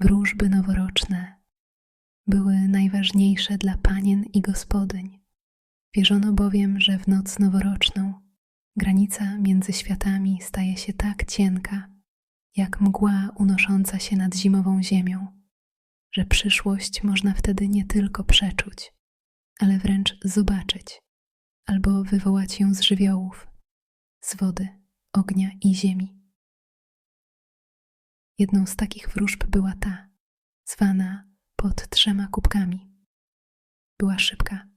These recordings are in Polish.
wróżby noworoczne były najważniejsze dla panien i gospodyń. Wierzono bowiem, że w noc noworoczną granica między światami staje się tak cienka, jak mgła unosząca się nad zimową ziemią, że przyszłość można wtedy nie tylko przeczuć, ale wręcz zobaczyć albo wywołać ją z żywiołów, z wody, ognia i ziemi. Jedną z takich wróżb była ta, zwana pod trzema kubkami. Była szybka,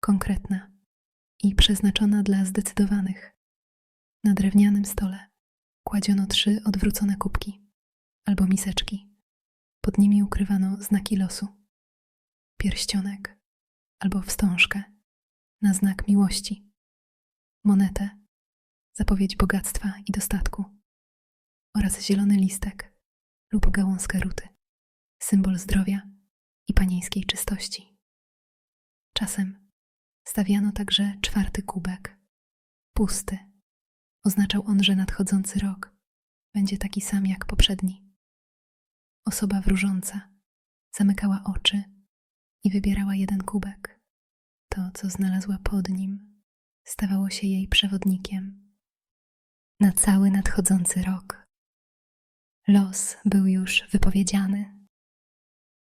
konkretna i przeznaczona dla zdecydowanych. Na drewnianym stole kładziono trzy odwrócone kubki albo miseczki. Pod nimi ukrywano znaki losu, pierścionek albo wstążkę na znak miłości, monetę, zapowiedź bogactwa i dostatku oraz zielony listek lub gałązkę ruty, symbol zdrowia i panieńskiej czystości. Czasem stawiano także czwarty kubek, pusty. Oznaczał on, że nadchodzący rok będzie taki sam jak poprzedni. Osoba wróżąca zamykała oczy i wybierała jeden kubek. To, co znalazła pod nim, stawało się jej przewodnikiem na cały nadchodzący rok. Los był już wypowiedziany.